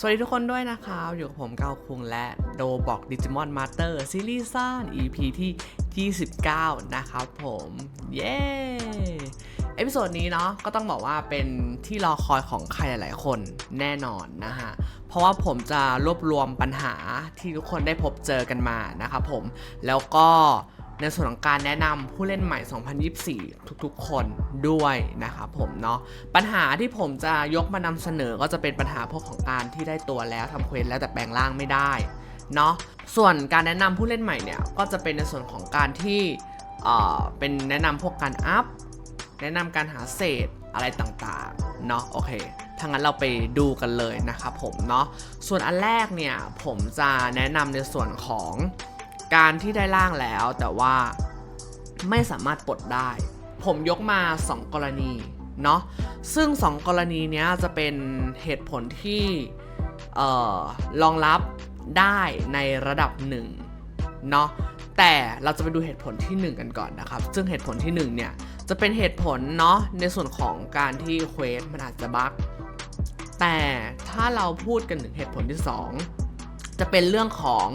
สวัสดีทุกคนด้วยนะครับอยู่กับผมเกาคุงและโดบอกดิจิมอนมาสเตอร์ซีรีส์สั้น EP ที่ 29 นะครับผม เย้ เอพิโซดนี้เนาะก็ต้องบอกว่าเป็นที่รอคอยของใครหลายๆคนแน่นอนนะฮะ เพราะว่าผมจะรวบรวมปัญหาที่ทุกคนได้พบเจอกันมานะครับผม แล้วก็ ในส่วนของการแนะนำผู้เล่นใหม่ 2024 ทุกๆ คนด้วยนะครับผมเนาะปัญหาที่ผมจะยกมานำเสนอก็จะเป็นปัญหาพวกของการที่ได้ตัวแล้วทำเควสแล้วแต่แปลงร่างไม่ได้เนาะส่วนการแนะนำผู้เล่นใหม่เนี่ยก็จะเป็นในส่วนของการที่เอ่อเป็นแนะนำพวกการอัพแนะนำการหาเศษอะไรต่างๆเนาะโอเคถ้างั้นเราไปดูกันเลยนะครับผมเนาะส่วนอันแรกเนี่ยผมจะแนะนำในส่วนของ การที่ได้ร่างแล้ว แต่ว่าไม่สามารถปลดได้ ผมยกมา 2 กรณีเนาะซึ่ง 2 กรณีเนี้ยจะเป็นเหตุผลที่เอ่อรองรับได้ในระดับหนึ่งเนาะแต่เราจะไปดูเหตุผลที่ 1 กันก่อนนะครับ ซึ่งเหตุผลที่ 1 เนี่ย จะเป็นเหตุผลเนาะในส่วนของการที่เควสมันอาจจะบั๊กแต่ถ้าเราพูดกันถึงเหตุผลที่ 2 จะเป็นเรื่องของ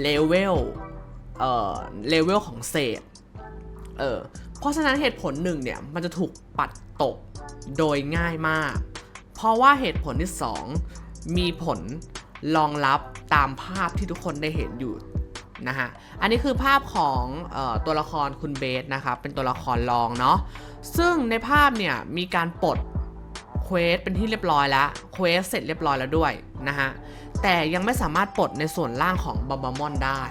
เลเวล เอ่อเลเวลของเศษเออเพราะฉะนั้นเหตุผลหนึ่งเนี่ยมันจะถูกปัดตกโดยง่ายมาก เพราะว่าเหตุผลที่ 2 มีผลรองรับตามภาพที่ทุกคนได้เห็นอยู่นะฮะ อันนี้คือภาพของออตัวละครคุณเบสนะครับ เป็นตัวละครรองเนาะ ซึ่งในภาพเนี่ยมีการปลดเควสเป็นที่เรียบร้อยแล้ว เควสเสร็จเรียบร้อยแล้วด้วยนะฮะ แต่ยังไม่สามารถปลดในส่วนล่างของบัมบามอนได้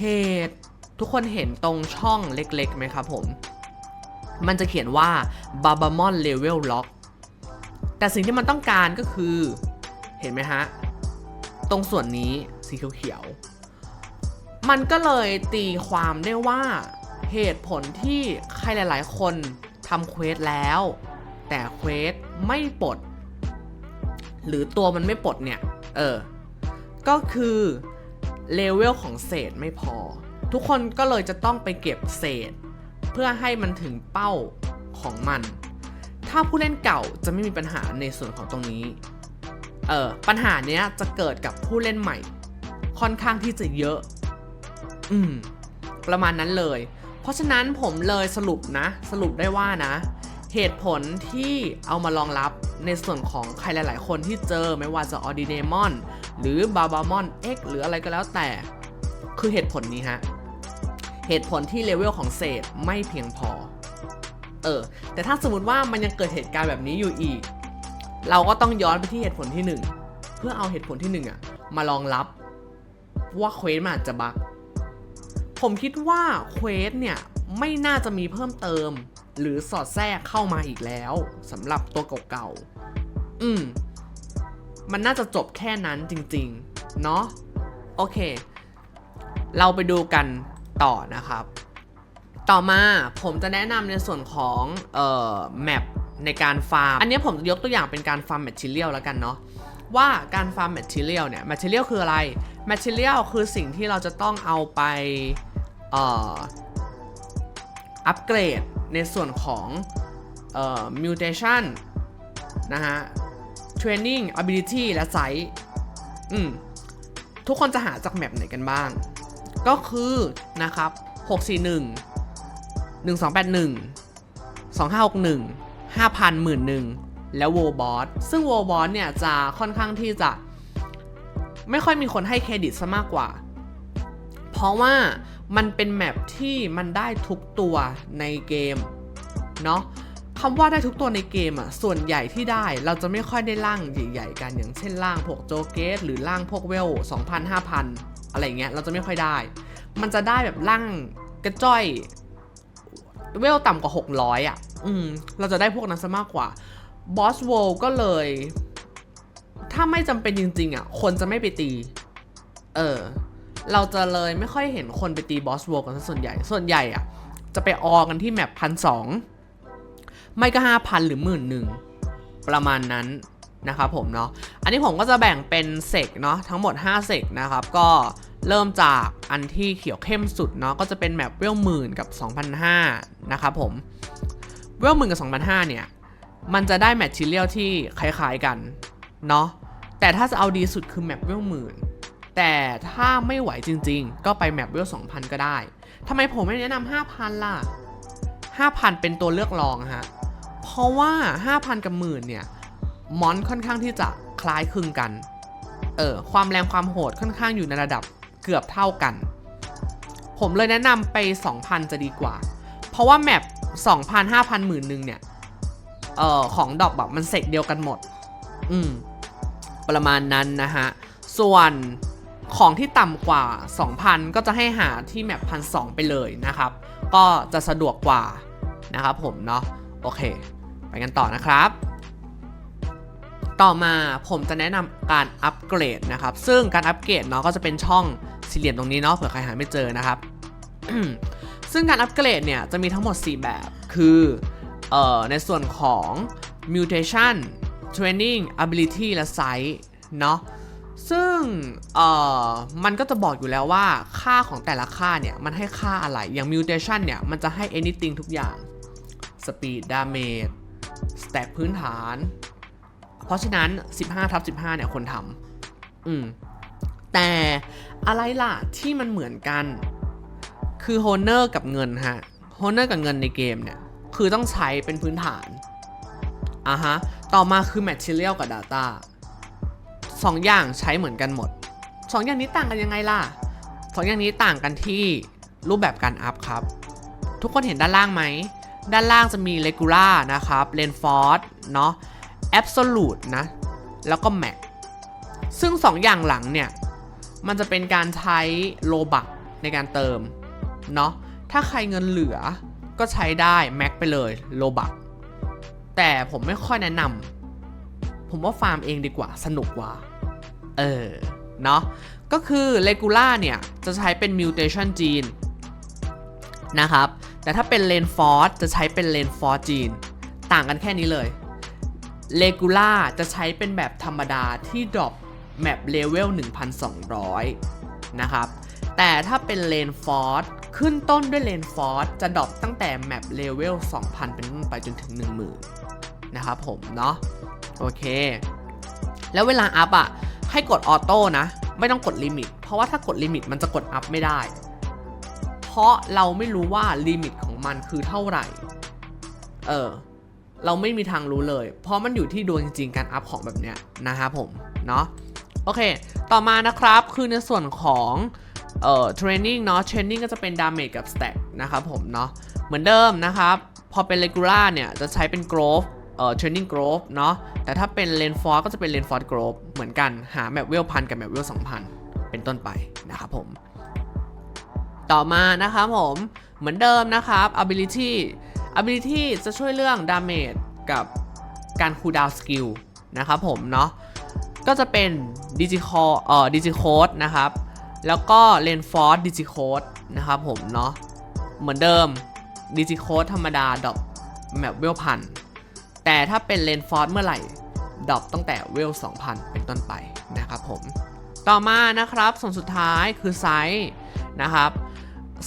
เหตุทุกคนเห็นตรงช่องเล็กๆไหมครับผม มันจะเขียนว่า b a b a m o n Level Lock แต่สิ่งที่มันต้องการก็คือ เห็นไหมฮะ ตรงส่วนนี้สีเขียวๆ มันก็เลยตีความได้ว่า เหตุผลที่ใครหลายๆ คนทำเควสแล้ว แต่เควสไม่ปลด หรือตัวมันไม่ปลดเนี่ย เออ ก็คือ เลเวลของเศษไม่พอ ทุกคนก็เลยจะต้องไปเก็บเศษ เพื่อให้มันถึงเป้าของมัน ถ้าผู้เล่นเก่าจะไม่มีปัญหาในส่วนของตรงนี้ เออปัญหาเนี้ยจะเกิดกับผู้เล่นใหม่ ค่อนข้างที่จะเยอะ อืม ประมาณนั้นเลย เพราะฉะนั้นผมเลยสรุปนะ สรุปได้ว่านะ เหตุผลที่เอามารองรับในส่วนของใครหลาย ๆ คนที่เจอไม่ว่าจะออดิเนมอน หรือบาบามอน X หรืออะไรก็แล้วแต่ คือเหตุผลนี้ฮะ เหตุผลที่เลเวลของเศษไม่เพียงพอ เออ แต่ถ้าสมมติว่ามันยังเกิดเหตุการณ์แบบนี้อยู่อีก เราก็ต้องย้อนไปที่เหตุผลที่หนึ่งเพื่อเอาเหตุผลที่หนึ่งอะมารองรับว่าเควสมันอาจจะบั๊กผมคิดว่าเควสเนี่ยไม่น่าจะมีเพิ่มเติม หรือสอดแทรกเข้ามาอีกแล้วสำหรับตัวเก่าๆ อืม มันน่าจะจบแค่นั้นจริงๆ เนาะโอเค เราไปดูกันต่อนะครับ ต่อมาผมจะแนะนำในส่วนของเอ่อแมปในการฟาร์ม อันนี้ผมจะยกตัวอย่างเป็นการฟาร์มแมทเทียลแล้วกันเนาะว่าการฟาร์มแมทเทียลเนี่ยแมทเทียลคืออะไรแมทเทียลคือสิ่งที่เราจะต้องเอาไปเอ่ออัปเกรดในส่วนของเอ่อ mutation นะฮะ training ability และ size อืม ทุกคนจะหาจากแมปไหนกันบ้าง ก็คือนะครับ 641 1281 2561 5,000 11,000แล้ว w o r b o s ซึ่ง w o r b o s เนี่ยจะค่อนข้างที่จะ ไม่ค่อยมีคนให้เครดิตซะมากกว่า เพราะว่ามันเป็นแมปที่มันได้ทุกตัวในเกม เนาะ คำว่าได้ทุกตัวในเกมอะส่วนใหญ่ที่ได้เราจะไม่ค่อยได้ล่างใหญ่ๆกันอย่างเช่นล่างพวกโจเกสหรือล่างพวกเวล2,000 5,000 อะไรเงี้ยเราจะไม่ค่อยได้ มันจะได้แบบล่างกระจ้อย เวลต่ำกว่า 600อะอืมเราจะได้พวกนั้นซะมากกว่าบอสโวก็เลย ถ้าไม่จำเป็นจริง ๆ อะ คนจะไม่ไปตี เออ เราจะเลยไม่ค่อยเห็นคนไปตีบอสโวกันส่วนใหญ่ ส่วนใหญ่อะ จะไปออกันที่แมปพันสอง ไม่ก็ห้าพันหรือหมื่นหนึ่งประมาณนั้นนะครับผมเนาะ อันนี้ผมก็จะแบ่งเป็นเซกเนาะทั้งหมด5เซกนะครับ ก็เริ่มจากอันที่เขียวเข้มสุดเนาะก็จะเป็นแมปเวลหมื่นกับ 2,500นะครับผม เวลหมื่นกับ 2,500เนี่ย มันจะได้แมทชิเลียลที่คล้ายๆกันเนาะ แต่ถ้าจะเอาดีสุดคือแมปเวลหมื่นแต่ถ้าไม่ไหวจริงๆ ก็ไปแมปเวล2,000 ก็ได้ทำไมผมไม่แนะนำ5,000 ล่ะ 5,000 เป็นตัวเลือกรองฮะ เพราะว่า 5,000 กับหมื่นเนี่ยมอนค่อนข้างที่จะคล้ายคลึงกัน เออความแรงความโหดค่อนข้างอยู่ในระดับเกือบเท่ากัน ผมเลยแนะนำไป 2,000 จะดีกว่า เพราะว่าแมป2,000 5,000หมื่นหนึ่งเนี่ย เอ่อของดอกแบบมันเสกเดียวกันหมด อืม ประมาณนั้นนะฮะ ส่วนของที่ต่ำกว่า 2,000 ก็จะให้หาที่แมปพันสไปเลยนะครับ ก็จะสะดวกกว่านะครับผมเนาะ โอเค ไปกันต่อนะครับ ต่อมาผมจะแนะนำการอัปเกรดนะครับ ซึ่งการอัปเกรดเนาะก็จะเป็นช่องสี่เหลี่ยมตรงนี้เนาะเผื่อใครหาไม่เจอนะครับ ซึ่งการอัปเกรดเนี่ยจะมีทั้งหมด 4 แบบ คือเอ่อในส่วนของ mutation training ability และ size เนาะซึ่งเอ่อมันก็จะบอกอยู่แล้วว่าค่าของแต่ละค่าเนี่ย มันให้ค่าอะไร อย่าง mutation เนี่ย มันจะให้ anything ทุกอย่าง speed damage stack พื้นฐาน เพราะฉะนั้น 15ทับ15 เนี่ยคนทำอืม แต่อะไรล่ะที่มันเหมือนกัน คือ honor กับเงินฮะ honor กับเงินในเกมเนี่ย คือต้องใช้เป็นพื้นฐานอะฮะ ต่อมาคือ material กับ data สองอย่างใช้เหมือนกันหมดสองอย่างนี้ต่างกันยังไงล่ะสองอย่างนี้ต่างกันที่รูปแบบการอัพครับ ทุกคนเห็นด้านล่างไหม ด้านล่างจะมี regular นะครับ reinforce เนาะ absolute นะ แล้วก็ max ซึ่ง 2 อย่างหลังเนี่ย มันจะเป็นการใช้โลบักในการเติม เนาะ ถ้าใครเงินเหลือก็ใช้ได้ max ไปเลยโลบักแต่ผมไม่ค่อยแนะนำผมว่าฟาร์มเองดีกว่าสนุกกว่า เออ เนาะ ก็คือ regular เนี่ย จะใช้เป็น mutation gene นะครับ แต่ถ้าเป็น r a i n f o r c e จะใช้เป็น r a i n f o r c e gene ต่างกันแค่นี้เลย regular จะใช้เป็นแบบธรรมดาที่ดรอปแมปเลเวล 1,200 นะครับ แต่ถ้าเป็น r a i n f o r c e ขึ้นต้นด้วย r a i n f o r c e จะดรอปตั้งแต่แมปเลเวล 2,000 เป็นต้นไปจนถึง 10,000 นะครับผมเนาะโอเค แล้วเวลาอัพอะ ให้กดออโต้นะ ไม่ต้องกดลิมิต เพราะว่าถ้ากดลิมิตมันจะกดอัพไม่ได้ เพราะเราไม่รู้ว่าลิมิตของมันคือเท่าไหร่ เออ เราไม่มีทางรู้เลย เพราะมันอยู่ที่ดวงจริงๆการอัพของแบบเนี้ยนะครับผม เนาะโอเค ต่อมานะครับคือในส่วนของเอ่อ training เนาะ training ก็จะเป็น damage กับ stack นะครับผมเนาะเหมือนเดิมนะครับ พอเป็น regular เนี่ย จะใช้เป็น growth เอ่อ training growth เนาะแต่ถ้าเป็น reinforce ก็จะเป็น reinforce growth เหมือนกันหาแมปเวลพันกับแมปเวล2,000เป็นต้นไปนะครับผม ต่อมานะครับผมเหมือนเดิมนะครับ ability ability จะช่วยเรื่อง damage กับการ cooldown skill นะครับผมเนาะก็จะเป็น digicode เอ่อ digicode นะครับ แล้วก็ reinforce digicode นะครับผมเนาะเหมือนเดิม digicode ธรรมดาดอกแมปเวลพันแต่ถ้าเป็น reinforce เมื่อไหร่ดอปตั้งแต่เวล 2,000 เป็นต้นไปนะครับผม ต่อมานะครับส่วนสุดท้ายคือไซส์นะครับ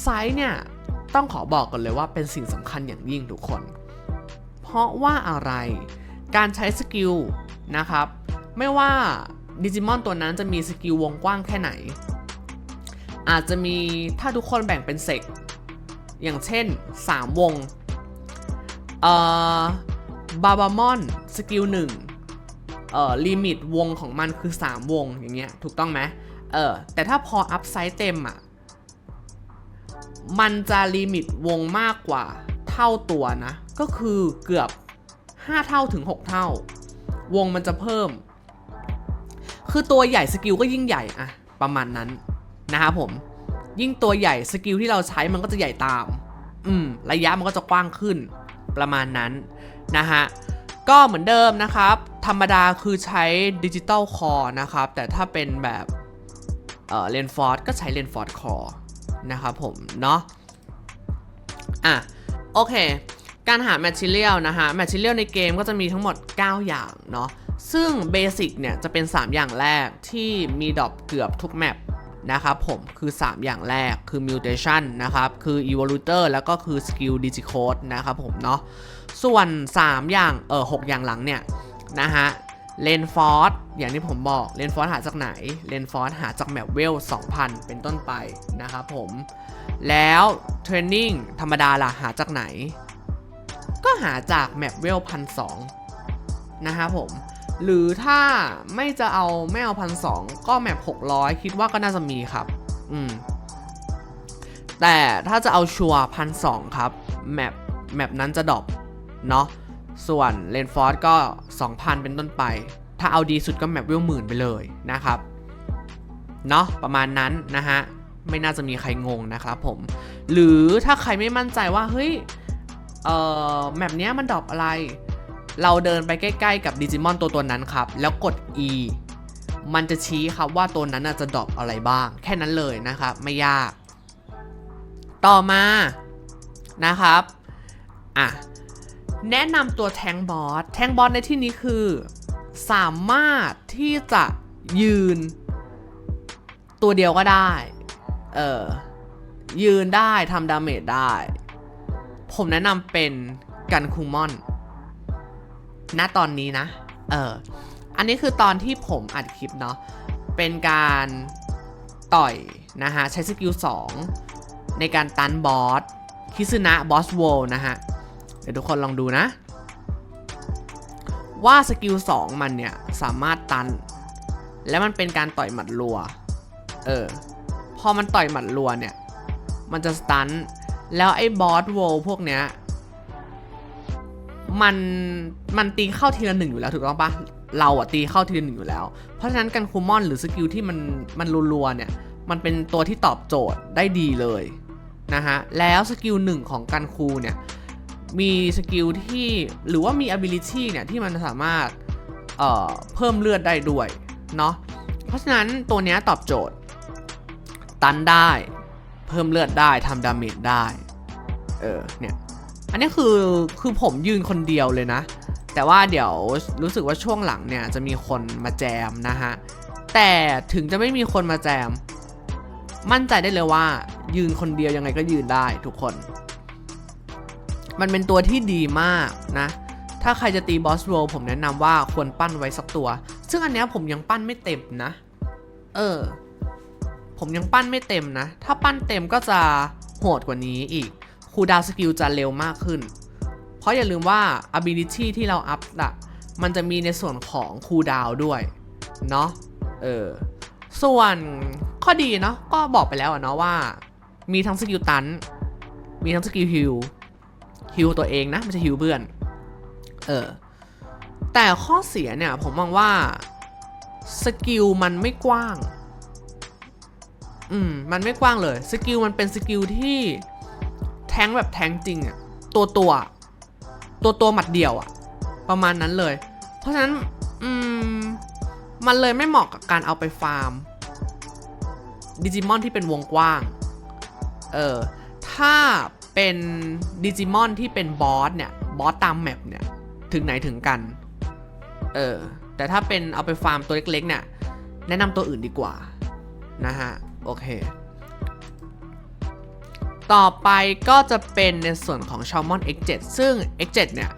ไซส์เนี่ยต้องขอบอกก่อนเลยว่าเป็นสิ่งสำคัญอย่างยิ่งทุกคน เพราะว่าอะไร การใช้สกิลนะครับ ไม่ว่าดิจิมอนตัวนั้นจะมีสกิลวงกว้างแค่ไหน อาจจะมีถ้าทุกคนแบ่งเป็นเซกอย่างเช่น 3 วงเอ่อบาบามอนสกิลหนึ่งเอ่อลิมิตวงของมันคือ 3 วงอย่างเงี้ยถูกต้องไหมเออแต่ถ้าพออัพไซต์เต็มอะ มันจะลิมิตวงมากกว่าเท่าตัวนะ ก็คือเกือบ 5 เท่าถึง 6 เท่า วงมันจะเพิ่ม คือตัวใหญ่สกิลก็ยิ่งใหญ่อะประมาณนั้นนะครับผม ยิ่งตัวใหญ่สกิลที่เราใช้มันก็จะใหญ่ตาม อืม ระยะมันก็จะกว้างขึ้น ประมาณนั้นนะฮะก็เหมือนเดิมนะครับ ธรรมดาคือใช้ดิจิตอลคอร์นะครับ แต่ถ้าเป็นแบบเออเลนฟอร์ดก็ใช้เลนฟอร์ดคอร์ นะครับผมเนาะอะโอเค การหา Material นะฮะ Material ในเกมก็จะมีทั้งหมด 9 อย่างเนาะซึ่ง Basic เนี่ยจะเป็น 3 อย่างแรกที่มีดรอปเกือบทุกแมปนะครับผมคือ 3 อย่างแรกคือ Mutation นะครับ คือ Evolutor แล้วก็คือ Skill Digicode นะครับผมเนาะส่วน 3 อย่างเออ6อย่างหลังเนี่ยนะฮะ เลนฟอร์สอย่างที่ผมบอกเลนฟอร์สหาจากไหนเลนฟอร์สหาจากแมปเวล2,000 เป็นต้นไปนะครับผม แล้วเทรนนิ่งธรรมดาล่ะหาจากไหน ก็หาจากแมปเวลพันสนะครับผม หรือถ้าไม่จะเอาไม่เอาพันสก็แมป600 คิดว่าก็น่าจะมีครับ อืม แต่ถ้าจะเอาชัวร์พันสครับแมปแมปนั้นจะดรอปเนาะ ส่วนเลนฟอร์ดก็ 2,000 เป็นต้นไป ถ้าเอาดีสุดก็แมปเวลหมื่นไปเลยนะครับ เนาะประมาณนั้นนะฮะ ไม่น่าจะมีใครงงนะครับผม หรือถ้าใครไม่มั่นใจว่า เฮ้ย เอ่อ แมปเนี้ยมันดรอปอะไร เราเดินไปใกล้ ๆ กับดิจิมอนตัวตัวนั้นครับ แล้วกด E มันจะชี้ครับว่าตัวนั้นจะดรอปอะไรบ้าง แค่นั้นเลยนะครับ ไม่ยาก ต่อมานะครับ อะ แนะนำตัวแทงบอสแทงบอสในที่นี้คือ สามารถที่จะยืน ตัวเดียวก็ได้ เออยืนได้ทำดาเมจได้ ผมแนะนำเป็นกันคูมอนณตอนนี้นะ เออ อันนี้คือตอนที่ผมอัดคลิปเนาะ เป็นการต่อยนะฮะ ใช้สกิล2ในการตันบอสคิซึนะบอสโวนะฮะ ดี๋ยวทุกคนลองดูนะ ว่าสกิล2มันเนี่ย สามารถตัน และมันเป็นการต่อยหมัดรัว เออ พอมันต่อยหมัดรัวเนี่ย มันจะสตัน แล้วไอ้บอสโวพวกเนี้ย มันมันตีเข้าทีละหนึ่งอยู่แล้วถูกต้องปะเราอะตีเข้าทีละหนึ่งอยู่แล้ว เพราะฉะนั้นกันคูมอนหรือสกิลที่มันมันรัวๆเนี่ย มันเป็นตัวที่ตอบโจทย์ได้ดีเลยนะฮะ แล้วสกิลหนึ่งของกันคูเนี่ย มีสกิลที่หรือว่ามี ability เนี่ยที่มันสามารถเอ่อเพิ่มเลือดได้ด้วยเนาะเพราะฉะนั้นตัวเนี้ยตอบโจทย์ ตันได้ เพิ่มเลือดได้ทำดาเมจได้เออเนี่ยอันนี้คือคือผมยืนคนเดียวเลยนะ แต่ว่าเดี๋ยวรู้สึกว่าช่วงหลังเนี่ยจะมีคนมาแจมนะฮะแต่ถึงจะไม่มีคนมาแจม มั่นใจได้เลยว่า ยืนคนเดียวยังไงก็ยืนได้ทุกคน มันเป็นตัวที่ดีมากนะ ถ้าใครจะตีบอสโรผมแนะนำว่าควรปั้นไว้สักตัว ซึ่งอันเนี้ยผมยังปั้นไม่เต็มนะ เออ ผมยังปั้นไม่เต็มนะ ถ้าปั้นเต็มก็จะโหดกว่านี้อีกคูดาวสกิลจะเร็วมากขึ้น เพราะอย่าลืมว่า ability ที่เราอัพอะมันจะมีในส่วนของคูดาวด้วย เนาะเออ ส่วนข้อดีเนาะก็บอกไปแล้วอะเนาะว่า มีทั้งสกิลตัน มีทั้งสกิลฮิล ฮิลตัวเองนะไม่ใช่ฮิลเพื่อน เออ แต่ข้อเสียเนี่ยผมมองว่าสกิลมันไม่กว้าง อืม มันไม่กว้างเลย สกิลมันเป็นสกิลที่แทงแบบแทงจริงอะตัวตัว ตัวตัวหมัดเดียวอะประมาณนั้นเลย เพราะฉะนั้น อืม มันเลยไม่เหมาะกับการเอาไปฟาร์มดิจิมอนที่เป็นวงกว้าง เออ ถ้า เป็นดิจิมอนที่เป็นบอสเนี่ย บอสตามแมปเนี่ย ถึงไหนถึงกัน เออ แต่ถ้าเป็นเอาไปฟาร์มตัวเล็กๆเนี่ย แนะนำตัวอื่นดีกว่า นะฮะ โอเค ต่อไปก็จะเป็นในส่วนของ s h a l m o n X7 ซึ่ง X7 เนี่ย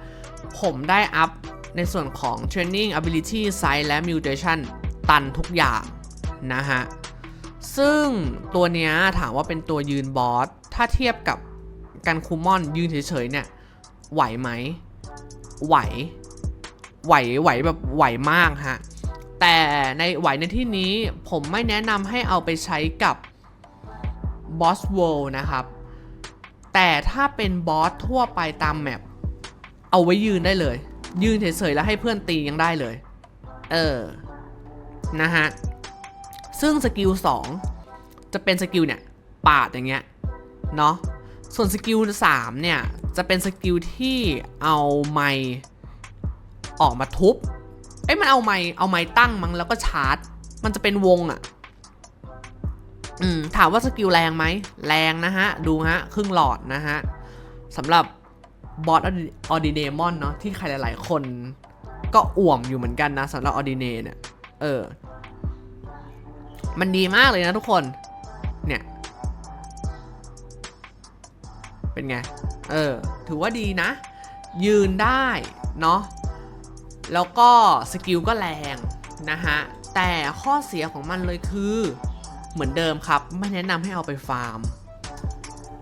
ผมได้อัพในส่วนของ Training Ability Size และ Mutation ตันทุกอย่าง นะฮะ ซึ่งตัวเนี้ยถามว่าเป็นตัวยืนบอส ถ้าเทียบกับ กันคูมอนยืนเฉยๆเนี่ย ไหวไหม ไหว ไหว ไหวแบบไหวมากฮะ แต่ในไหวในที่นี้ผมไม่แนะนำให้เอาไปใช้กับบอสโวนะครับ แต่ถ้าเป็นบอสทั่วไปตามแมปเอาไว้ยืนได้เลย ยืนเฉยๆแล้วให้เพื่อนตียังได้เลย เออ นะฮะ ซึ่งสกิล2จะเป็นสกิลเนี่ย ปาดอย่างเงี้ย เนาะ ส่วนสกิล3เนี่ย จะเป็นสกิลที่เอาไมค์ออกมาทุบ เอ้ยมันเอาไม้เอาไม้ตั้งมั้งแล้วก็ชาร์จ มันจะเป็นวงอะ่ะ อืมถามว่าสกิลแรงไหม แรงนะฮะ ดูฮะ ครึ่งหลอดนะฮะสำหรับบอสออดิเนมอนเนาะที่ใครหลาย ๆ คนก็อ่วมอยู่เหมือนกันนะสำหรับออดิเนเนี่ย เออ มันดีมากเลยนะทุกคน เป็นไง เออ ถือว่าดีนะ ยืนได้ เนาะ แล้วก็สกิลก็แรง นะฮะ แต่ข้อเสียของมันเลยคือ เหมือนเดิมครับ ไม่แนะนำให้เอาไปฟาร์ม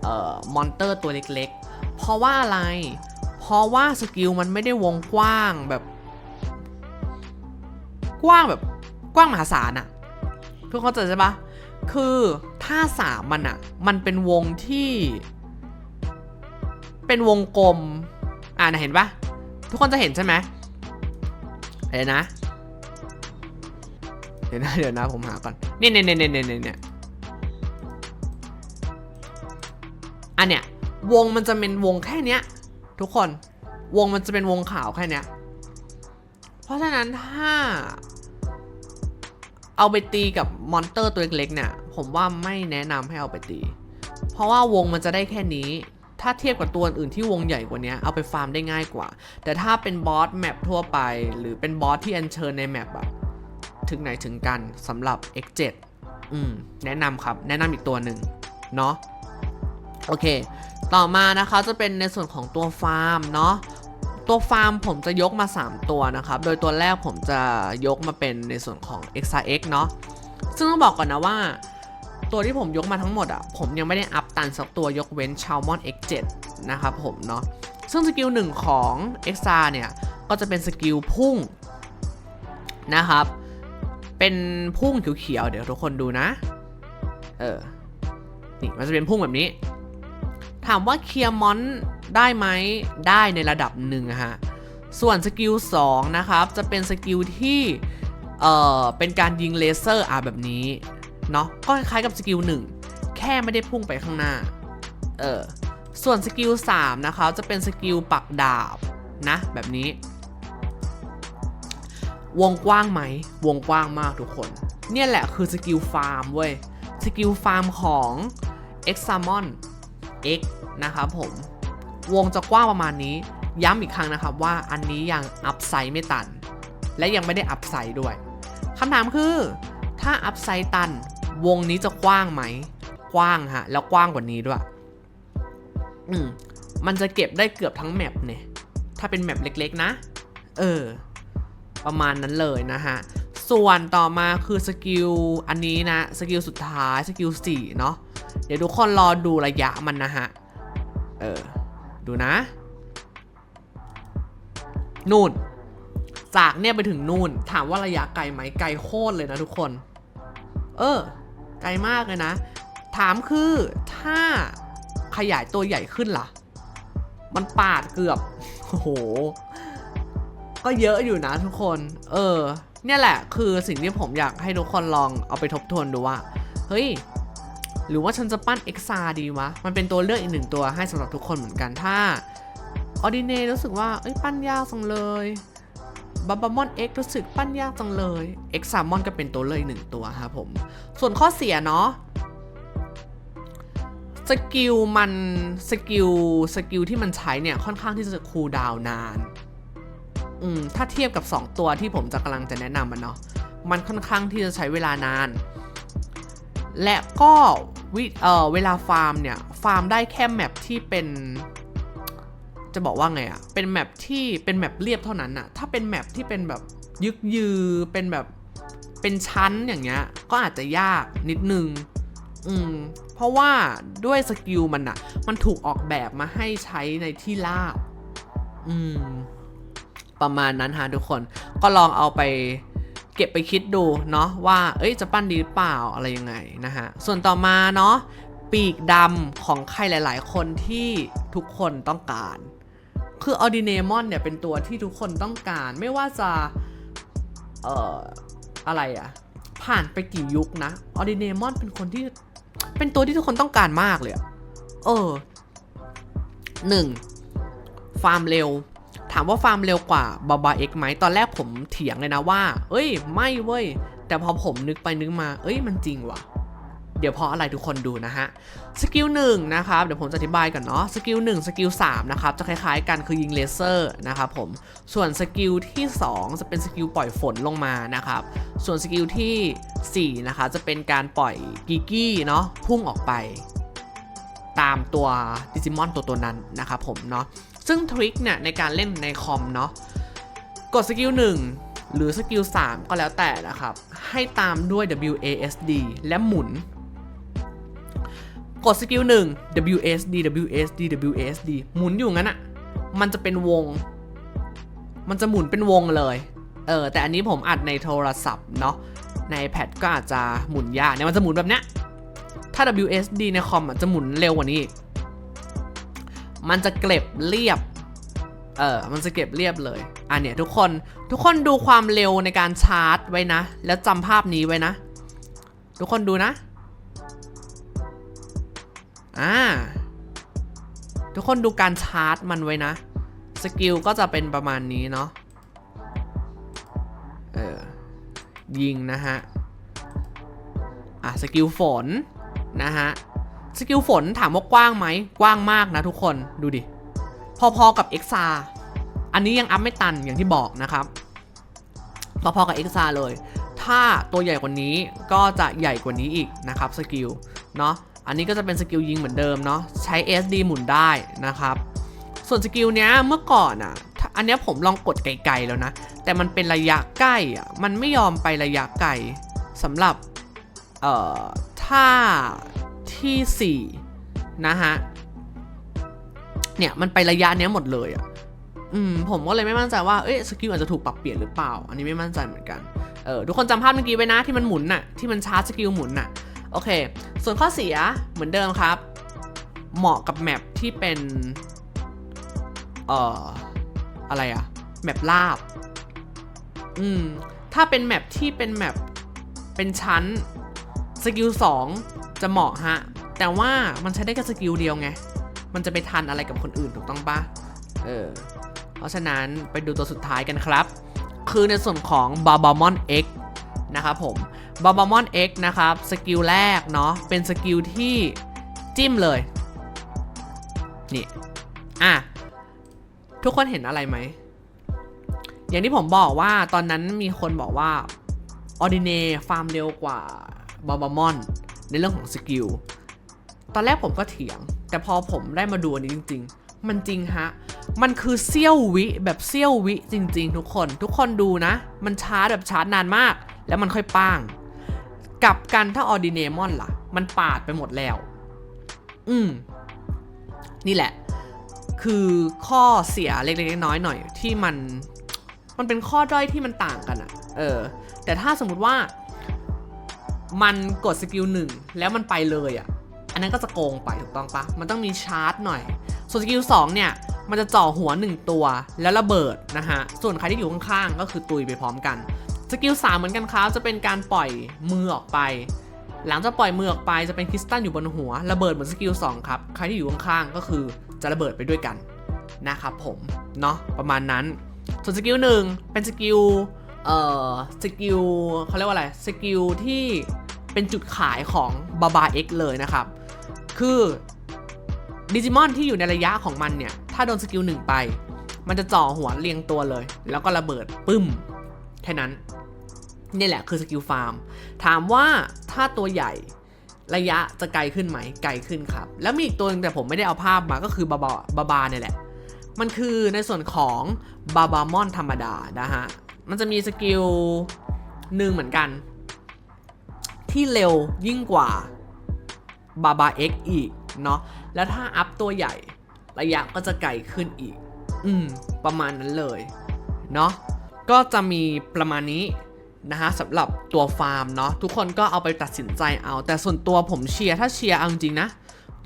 เอ่อ มอนเตอร์ตัวเล็กๆ เพราะว่าอะไร เพราะว่าสกิลมันไม่ได้วงกว้างแบบ กว้างแบบกว้างมหาศาลอะทุกคนเข้าใจใช่ปะคือท่าสามมันอะมันเป็นวงที่ เป็นวงกลม อ่านะเห็นปะทุกคนจะเห็นใช่ไหมเดี๋ยวนะ เดี๋ยวนะเดี๋ยวนะผมหาก่อนเนี่ยเนี่ยเนี่ยเนี่ยเนี่ยเนี่ยอันเนี้ยวงมันจะเป็นวงแค่เนี้ย ทุกคนวงมันจะเป็นวงขาวแค่เนี้ย เพราะฉะนั้นถ้า เอาไปตีกับมอนเตอร์ตัวเล็กๆเนี่ย ผมว่าไม่แนะนำให้เอาไปตี เพราะว่าวงมันจะได้แค่นี้ ถ้าเทียบกับตัวอื่นที่วงใหญ่กว่านี้เอาไปฟาร์มได้ง่ายกว่า แต่ถ้าเป็นบอสแมปทั่วไป หรือเป็นบอสที่อัญเชิญในแมปอะถึงไหนถึงกันสำหรับ X7 อืมแนะนำครับแนะนำอีกตัวหนึ่งเนาะโอเค ต่อมานะคะจะเป็นในส่วนของตัวฟาร์มเนาะตัวฟาร์มผมจะยกมา 3 ตัวนะครับ โดยตัวแรกผมจะยกมาเป็นในส่วนของ XRX เนาะซึ่งต้องบอกก่อนนะว่า ตัวที่ผมยกมาทั้งหมดอะผมยังไม่ได้อัพตันสักตัวยกเว้น c h a l m o n X7 นะครับผมเนาะซึ่งสกิลหนึ่งของ XR เนี่ย ก็จะเป็นสกิลพุ่งนะครับ เป็นพุ่งเขียวๆเดี๋ยวทุกคนดูนะ เออ นี่มันจะเป็นพุ่งแบบนี้ ถามว่าเคลียร์มอนได้ไหมได้ในระดับหนึ่งอะฮะ ส่วนสกิล2นะครับ จะเป็นสกิลที่ เอ่อ เป็นการยิงเลเซอร์อะแบบนี้ เนาะก็คล้ายกับสกิล1 แค่ไม่ได้พุ่งไปข้างหน้า เออ ส่วนสกิล3นะคะจะเป็นสกิลปักดาบนะ แบบนี้ วงกว้างไหม วงกว้างมากทุกคน เนี่ยแหละคือสกิลฟาร์มเว้ย สกิลฟาร์มของ x s a m o n X นะครับผม วงจะกว้างประมาณนี้ ย้ำอีกครั้งนะครับว่าอันนี้ยังอัพไซด์ไม่ตัน และยังไม่ได้อัพไซด์ด้วยคำถามคือ ถ้าอัพไซด์ตัน วงนี้จะกว้างไหมกว้างฮะ แล้วกว้างกว่านี้ด้วย อืม มันจะเก็บได้เกือบทั้งแมปเนี่ย ถ้าเป็นแมปเล็ก ๆ นะ เออ ประมาณนั้นเลยนะฮะ ส่วนต่อมาคือสกิลอันนี้นะ สกิลสุดท้าย สกิล4เนาะ เดี๋ยวทุกคนรอดูระยะมันนะฮะ เออ ดูนะ นู่น จากเนี่ยไปถึงนู่น ถามว่าระยะไกลไหมไกลโคตรเลยนะทุกคน เออ ไกลมากเลยนะ ถามคือถ้าขยายตัวใหญ่ขึ้นล่ะ มันปาดเกือบ โอ้โห ก็เยอะอยู่นะทุกคน เออ เนี่ยแหละ คือสิ่งที่ผมอยากให้ทุกคนลองเอาไปทบทวนดูว่า เฮ้ย หรือว่าฉันจะปั้น x r ดีวะ มันเป็นตัวเลือกอีกหนึ่งตัวให้สำหรับทุกคนเหมือนกัน ถ้าออดิเนรู้สึกว่า เอ้ย ปั้นยากจังเลย บับบัมอน X รู้สึกปั้นยากจังเลย X ซามอนก็เป็นตัวเลือกอีกหนึ่งตัวครับผม ส่วนข้อเสียเนาะสกิลมันสกิลสกิลที่มันใช้เนี่ยค่อนข้างที่จะคูลดาวนานอืมถ้าเทียบกับ 2 ตัวที่ผมจะกำลังจะแนะนำมันเนาะมันค่อนข้างที่จะใช้เวลานาน และก็วิเออเวลาฟาร์มเนี่ย ฟาร์มได้แค่แมปที่เป็น จะบอกว่าไงอะเป็นแมปที่เป็นแมปเรียบเท่านั้นอะถ้าเป็นแมปที่เป็นแบบยึกยือเป็นแบบเป็นชั้นอย่างเงี้ย ก็อาจจะยากนิดนึง อืม เพราะว่าด้วยสกิลมันอะมันถูกออกแบบมาให้ใช้ในที่ราบ อืม ประมาณนั้นฮะทุกคน ก็ลองเอาไปเก็บไปคิดดูเนาะว่า เอ้ย จะปั้นดีหรือเปล่าอะไรยังไงนะฮะ ส่วนต่อมาเนาะปีกดำของใครหลาย ๆ คนที่ทุกคนต้องการ คือออดิเนมอนเนี่ยเป็นตัวที่ทุกคนต้องการไม่ว่าจะ เอ่อ อะไรอะผ่านไปกี่ยุคนะออดิเนมอนเป็นคนที่ เป็นตัวที่ทุกคนต้องการมากเลยอะเออหนึ่งฟาร์มเร็ว ถามว่าฟาร์มเร็วกว่าบาบาเอ็กไหมตอนแรกผมเถียงเลยนะว่า เอ้ย ไม่เว้ย แต่พอผมนึกไปนึกมา เอ้ยมันจริงว่ะ เดี๋ยวเพราะอะไรทุกคนดูนะฮะสกิลหนึ่งนะครับเดี๋ยวผมจะอธิบายก่อนเนาะสกิลหนึ่งสกิลสามนะครับจะคล้ายๆกันคือยิงเลเซอร์นะครับผมส่วนสกิลที่ 2 จะเป็นสกิลปล่อยฝนลงมานะครับส่วนสกิลที่4นะคะจะเป็นการปล่อยกิกี้เนาะพุ่งออกไป ตามตัวดิจิมอนตัวตัวนั้นนะครับผมเนาะซึ่งทริคเนี่ยในการเล่นในคอมเนาะกดสกิล1หรือสกิล3ก็แล้วแต่นะครับ ให้ตามด้วย WASD และหมุน กดสกิล1 WASD WASD WASD หมุนอยู่งั้นอะมันจะเป็นวง มันจะหมุนเป็นวงเลย เออ แต่อันนี้ผมอัดในโทรศัพท์เนาะ ใน iPad ก็อาจจะหมุนยากเนี่ยมันจะหมุนแบบเนี้ย ถ้า WSD ในคอมอะจะหมุนเร็วกว่านี้ มันจะเก็บเรียบ เออ มันจะเก็บเรียบเลย อะเนี่ยทุกคน ทุกคนดูความเร็วในการชาร์จไว้นะ แล้วจำภาพนี้ไว้นะ ทุกคนดูนะ อ่า ทุกคนดูการชาร์จมันไว้นะ สกิลก็จะเป็นประมาณนี้เนาะ เออ ยิงนะฮะ อะสกิลฝนนะฮะ สกิลฝนถามว่ากว้างไหม กว้างมากนะทุกคน ดูดิ พอๆกับเอ็กซาอันนี้ยังอัพไม่ตันอย่างที่บอกนะครับ พอๆกับเอ็กซาเลย ถ้าตัวใหญ่กว่านี้ก็จะใหญ่กว่านี้อีกนะครับสกิล เนาะ อันนี้ก็จะเป็นสกิลยิงเหมือนเดิมเนาะใช้ SD หมุนได้นะครับ ส่วนสกิลเนี้ยเมื่อก่อนอะ อันเนี้ยผมลองกดไกลๆแล้วนะ แต่มันเป็นระยะใกล้อะมันไม่ยอมไประยะไกลสำหรับเอ่อถ้าที่4นะฮะเนี่ยมันไประยะเนี้ยหมดเลยอะอืมผมก็เลยไม่มั่นใจว่าเอ้ยสกิลอาจจะถูกปรับเปลี่ยนหรือเปล่า อันนี้ไม่มั่นใจเหมือนกันเออทุกคนจำภาพเมื่อกี้ไว้นะที่มันหมุนน่ะที่มันชาร์จสกิลหมุนน่ะ โอเค ส่วนข้อเสียเหมือนเดิมครับ เหมาะกับแมปที่เป็น เอ่อ อะไรอะแมปลาบ อืม ถ้าเป็นแมปที่เป็นแมปเป็นชั้น สกิล2จะเหมาะฮะ แต่ว่ามันใช้ได้แค่สกิลเดียวไง มันจะไปทันอะไรกับคนอื่นถูกต้องปะเออ เพราะฉะนั้นไปดูตัวสุดท้ายกันครับ คือในส่วนของ b a b a m o n X นะครับผม b a b a m o n X นะครับ สกิลแรกเนาะ เป็นสกิลที่จิ้มเลย นี่ อะ ทุกคนเห็นอะไรไหม อย่างที่ผมบอกว่าตอนนั้นมีคนบอกว่าออดิเนฟาร์มเร็วกว่าบาบามอน ในเรื่องของสกิล ตอนแรกผมก็เถียง แต่พอผมได้มาดูอันนี้จริง ๆ มันจริงฮะ มันคือเสี้ยววิแบบเสี้ยววิจริง ๆ ทุกคน ทุกคนดูนะ มันชาร์จแบบชาร์จนานมาก แล้วมันค่อยป้าง กับกันถ้าออดิเนมอนล่ะ มันปาดไปหมดแล้ว อืม นี่แหละ คือข้อเสียเล็กๆน้อยๆหน่อย ที่มัน มันเป็นข้อด้อยที่มันต่างกันอะเออ แต่ถ้าสมมุติว่า มันกดสกิลหนึ่งแล้วมันไปเลยอะอันนั้นก็จะโกงไปถูกต้องปะมันต้องมีชาร์จหน่อย ส่วนสกิลสองเนี่ย มันจะเจ่อหัวหนึ่งตัวแล้วระเบิดนะฮะ ส่วนใครที่อยู่ข้างๆก็คือตุยไปพร้อมกัน สกิลสามเหมือนกันครับจะเป็นการปล่อยมือออกไป หลังจากปล่อยมือออกไปจะเป็นคริสตัลอยู่บนหัวระเบิดเหมือนสกิล2ครับใครที่อยู่ข้างๆก็คือจะระเบิดไปด้วยกันนะครับผมเนาะประมาณนั้น ส่วนสกิลหนึ่งเป็นสกิลเอ่อสกิลเขาเรียกว่าอะไรสกิลที่เป็นจุดขายของบาบาเอ็กเลยนะครับ คือดิจิมอนที่อยู่ในระยะของมันเนี่ย ถ้าโดนสกิลหนึ่งไป มันจะจ่อหัวเรียงตัวเลย แล้วก็ระเบิดปึ้ม แค่นั้นนี่แหละคือสกิลฟาร์มถามว่าถ้าตัวใหญ่ระยะจะไกลขึ้นไหมไกลขึ้นครับ แล้วมีอีกตัวหนึงแต่ผมไม่ได้เอาภาพมาก็คือบาบาบาบาเนี่ยแหละ มันคือในส่วนของบาบามอนธรรมดานะฮะ มันจะมีสกิลหนึ่งเหมือนกัน ที่เร็วยิ่งกว่าบาบาเอ็กอีกเนาะแล้วถ้าอัพตัวใหญ่ ระยะก็จะไกลขึ้นอีก อืม ประมาณนั้นเลย เนาะ ก็จะมีประมาณนี้นะฮะสำหรับตัวฟาร์มเนาะทุกคนก็เอาไปตัดสินใจเอา แต่ส่วนตัวผมเชียร์ถ้าเชียร์เอาจริงนะ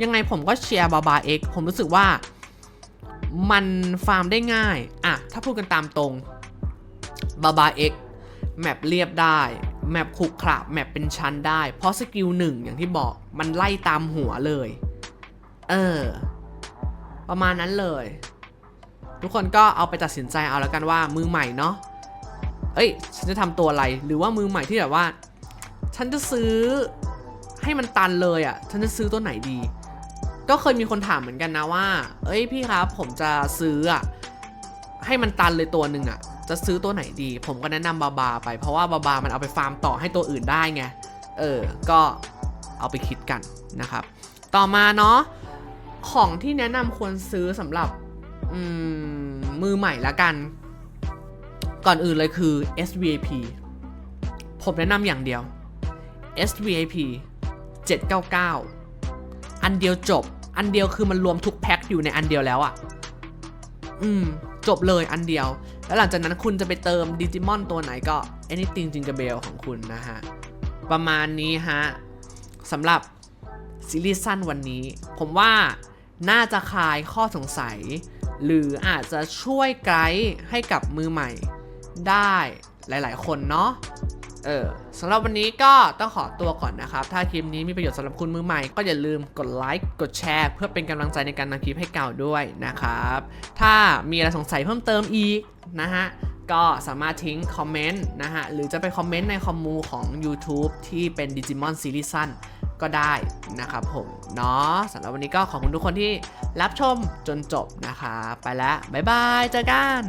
ยังไงผมก็เชียร์บาบาเอ็กผมรู้สึกว่ามันฟาร์มได้ง่ายอะถ้าพูดกันตามตรงบาบาเอ็กแมปเรียบได้แมปขรุขระแมปเป็นชั้นได้ เพราะสกิลหนึ่งอย่างที่บอกมันไล่ตามหัวเลย เออ ประมาณนั้นเลย ทุกคนก็เอาไปตัดสินใจเอาแล้วกันว่ามือใหม่เนาะ เอ้ย ฉันจะทำตัวอะไร หรือว่ามือใหม่ที่แบบว่า ฉันจะซื้อให้มันตันเลยอะ่ะ ฉันจะซื้อตัวไหนดี ก็เคยมีคนถามเหมือนกันนะว่า เอ้ยพี่ครับ ผมจะซื้ออะ่ะ ให้มันตันเลยตัวหนึ่งอะ่ะ จะซื้อตัวไหนดี ผมก็แนะนำบาบาไป เพราะว่าบาบามันเอาไปฟาร์มต่อให้ตัวอื่นได้ไง เออ ก็เอาไปคิดกันนะครับ ต่อมาเนาะ ของที่แนะนำควรซื้อสำหรับอืมมือใหม่ละกัน ก่อนอื่นเลยคือ SVIP ผมแนะนำอย่างเดียว SVIP 799 อันเดียวจบ อันเดียวคือมันรวมทุกแพ็คอยู่ในอันเดียวแล้วอะ่ะ อืม จบเลยอันเดียว แล้วหลังจากนั้นคุณจะไปเติมดิจิมอนตัวไหนก็ anything jingle bell ของคุณนะฮะ ประมาณนี้ฮะสำหรับซีรีส์สั้นวันนี้ ผมว่าน่าจะคลายข้อสงสัย หรืออาจจะช่วยไกด์ให้กับมือใหม่ ได้หลาย ๆ คนเนาะเออสำหรับวันนี้ก็ต้องขอตัวก่อนนะครับ ถ้าคลิปนี้มีประโยชน์สำหรับคุณมือใหม่ ก็อย่าลืมกดไลค์กดแชร์ เพื่อเป็นกำลังใจในการนำคลิปให้เก่าด้วยนะครับ ถ้ามีอะไรสงสัยเพิ่มเติมอีกนะฮะก็สามารถทิ้งคอมเมนต์นะฮะ หรือจะไปคอมเมนต์ในคอมมูของ YouTube ที่เป็น Digimon Series สั้นก็ได้นะครับผม เนาะสำหรับวันนี้ก็ขอบคุณทุกคนที่รับชมจนจบนะคะ ไปแล้ว บ๊ายบาย เจอกัน